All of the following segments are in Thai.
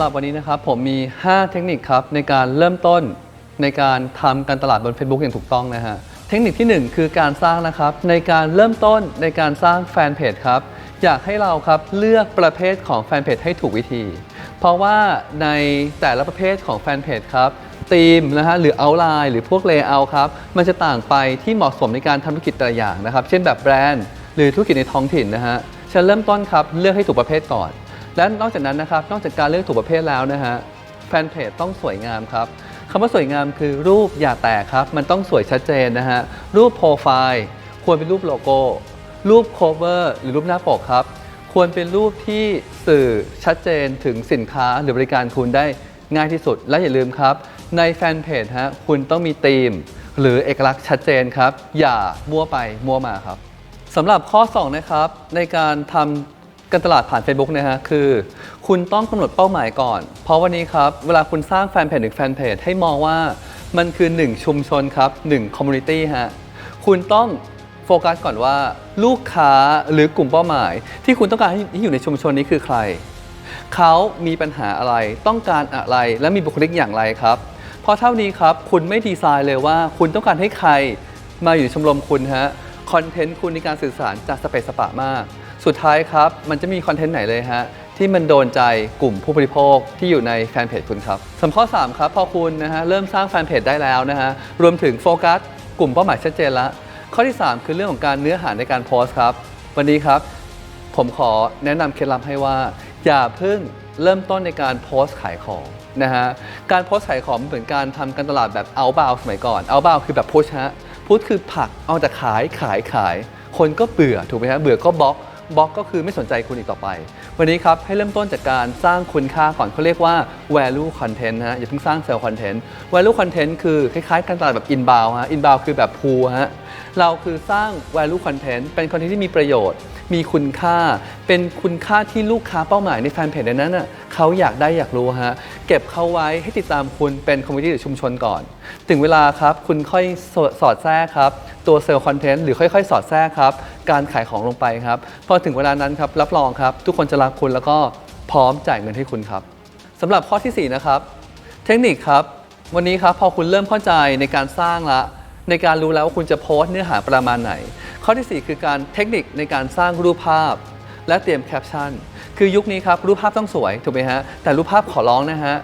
สำหรับวันนี้นะครับผมมี 5 เทคนิคครับในการเริ่มต้นในการทำการตลาดบน Facebook อย่างถูกต้องนะฮะเทคนิคที่ 1 คือการสร้างนะครับในการเริ่มต้นในการสร้างแฟนเพจครับอยากให้เราครับเลือกประเภทของแฟนเพจให้ถูกวิธี เพราะว่าในแต่ละประเภทของแฟนเพจครับธีมนะฮะหรือเอาไลน์หรือพวกเลเยอร์ครับมันจะต่างไปที่เหมาะสมในการทำธุรกิจแต่ละอย่างนะครับ เช่นแบบแบรนด์ หรือธุรกิจในท้องถิ่นนะฮะฉันเริ่มต้นครับเลือกให้ถูกประเภทก่อน และนอกจากนั้นนะครับ นอกจากการเลือกถูกประเภทแล้วนะฮะแฟนเพจต้องสวยงามครับคำว่าสวยงามคือรูปอย่าแตกครับ มันต้องสวยชัดเจนนะฮะรูปโปรไฟล์ควรเป็นรูปโลโก้ รูป cover หรือรูปหน้าปกครับ ควรเป็นรูปที่สื่อชัดเจนถึงสินค้าหรือบริการคุณได้ง่ายที่สุด และอย่าลืมครับ ในแฟนเพจฮะคุณต้องมีธีม หรือเอกลักษณ์ชัดเจนครับ อย่ามั่วไปมั่วมาครับสำหรับข้อ 2 นะครับ ในการทำ การตลาดผ่าน Facebook นะฮะคือ คุณต้องกำหนดเป้าหมายก่อน เพราะวันนี้ครับ เวลาคุณสร้างแฟนเพจหรือแฟนเพจให้มองว่ามันคือ 1 ชุมชนครับ1 community ฮะคุณต้องโฟกัสก่อนว่า ลูกค้าหรือกลุ่มเป้าหมาย ที่คุณต้องการให้อยู่ในชุมชนนี้คือใคร เขามีปัญหาอะไรต้องการอะไรและมีบุคลิกอย่างไรครับพราะเท่านี้ครับคุณไม่ดีไซน์เลยว่า คุณต้องการให้ใครมาอยู่ในชมรมคุณฮะคอนเทนต์คุณในการสื่อสารจะสเปซสปะมาก สุดท้ายครับ มันจะมีคอนเทนต์ไหนเลยฮะที่มันโดนใจกลุ่มผู้บริโภคที่อยู่ในแฟนเพจคุณครับสำข้อ 3 ครับ พอคุณนะฮะเริ่มสร้างแฟนเพจได้แล้วนะฮะรวมถึงโฟกัสกลุ่มเป้าหมายชัดเจนล้วข้อที่ 3 คือเรื่องของการเนื้อหาในการโพสต์ครับ วันนี้ครับ ผมขอแนะนำเคล็ดลับให้ว่า อย่าเพิ่งเริ่มต้นในการโพสต์ขายของนะฮะการโพสต์ขายของมันเหมือนการทำการตลาดแบบ outbound สมัยก่อน outbound คือแบบพุชฮะพุชคือผักเอาแต่ขายขายขาย คนก็เบื่อถูกไหมฮะเบื่อก็บล็อก บล็อกก็คือไม่สนใจคุณอีกต่อไป วันนี้ครับให้เริ่มต้นจากการสร้างคุณค่าก่อนเขาเรียกว่า value content นะฮะอย่าเพิ่งสร้าง sell content value content คือคล้ายๆการตลาดแบบ inbound ฮะ inbound คือแบบ pull ฮะเราคือสร้าง value content เป็นคอนเทนต์ที่มีประโยชน์ มีคุณค่า เป็นคุณค่าที่ลูกค้าเป้าหมายในแฟนเพจนั้นน่ะเขาอยากได้อยากรู้ฮะ เก็บเขาไว้ให้ติดตามคุณเป็นคอมมูนิตี้หรือชุมชนก่อน ถึงเวลาครับ คุณค่อยสอดแทรกครับ ตัวเซลล์คอนเทนต์หรือค่อย ๆ สอดแทรกครับ การขายของลงไปครับ พอถึงเวลานั้นครับ รับรองครับ ทุกคนจะรักคุณแล้วก็พร้อมจ่ายเงินให้คุณครับสำหรับข้อทีสี่4 นะครับ เทคนิคครับ วันนี้ครับพอคุณเริ่มเข้าใจในการสร้างละ ในการรู้แล้วว่าคุณจะโพสต์เนื้อหาประมาณไหน ข้อทีสี่4 คือการเทคนิคในการสร้างรูปภาพ และเตรียมแคปชั่น คือยุคนี้ครับรูปภาพต้องสวยถูกไหมฮะ แต่รูปภาพขอร้องนะฮะ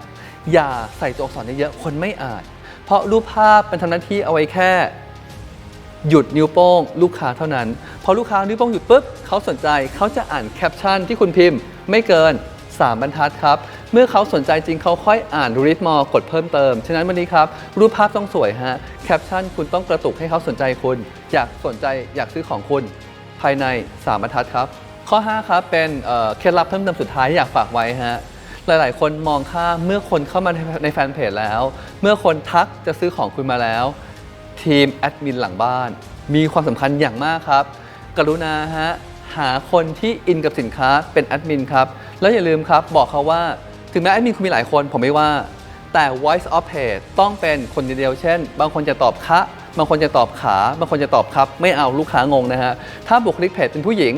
อย่าใส่ตัวอักษรเยอะๆ คนไม่อ่าน เพราะรูปภาพเป็นทำหน้าที่เอาไว้แค่ หยุดนิ้วโป้ง ลูกค้าเท่านั้น พอลูกค้านิ้วโป้งหยุดปุ๊บเขาสนใจเขาจะอ่านแคปชั่นที่คุณพิมพ์ ไม่เกิน 3 บรรทัดครับ เมื่อเขาสนใจจริงเขาค่อยอ่านรีดมอกดเพิ่มเติม ฉะนั้นวันนี้ครับ รูปภาพต้องสวยฮะ แคปชั่นคุณต้องกระตุกให้เขาสนใจคุณ อยากสนใจอยากซื้อของคุณภายใน 3 บรรทัดครับ ข้อ 5 ครับ เป็นเคล็ดลับเพิ่มเติมสุดท้ายที่อยากฝากไว้ฮะหลาย ๆ คนมองข้าเมื่อคนเข้ามาในในแฟนเพจแล้ว เมื่อคนทักจะซื้อของคุณมาแล้ว ทีมแอดมินหลังบ้าน มีความสำคัญอย่างมากครับ กรุณาฮะหาคนที่อินกับสินค้าเป็นแอดมินครับ แล้วอย่าลืมครับ บอกเขาว่า ถึงแม้แอดมินคุณมีหลายคนผมไม่ว่า แต่ voice of page ต้องเป็นคนเดียวเช่น บางคนจะตอบคะบางคนจะตอบขา บางคนจะตอบครับ ไม่เอาลูกค้างงนะฮะถ้าบุคลิกเพจเป็นผู้หญิง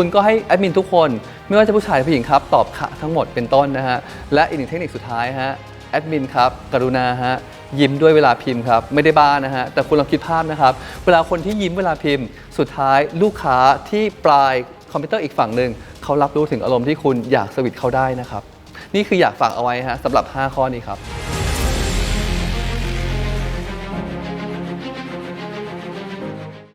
คุณก็ให้แอดมินทุกคน ไม่ว่าจะผู้ชายหรือผู้หญิงครับ ตอบค่ะทั้งหมดเป็นต้นนะฮะ และอีกหนึ่งเทคนิคสุดท้ายฮะ แอดมินครับ กรุณาฮะ ยิ้มด้วยเวลาพิมพ์ครับ ไม่ได้บ้านะฮะ แต่คุณลองคิดภาพนะครับ เวลาคนที่ยิ้มเวลาพิมพ์ สุดท้ายลูกค้าที่ปลายคอมพิวเตอร์อีกฝั่งหนึ่งเขารับรู้ถึงอารมณ์ที่คุณอยากสวิตช์เขาได้นะครับ นี่คืออยากฝากเอาไว้ฮะสำหรับ 5 ข้อนี้ครับ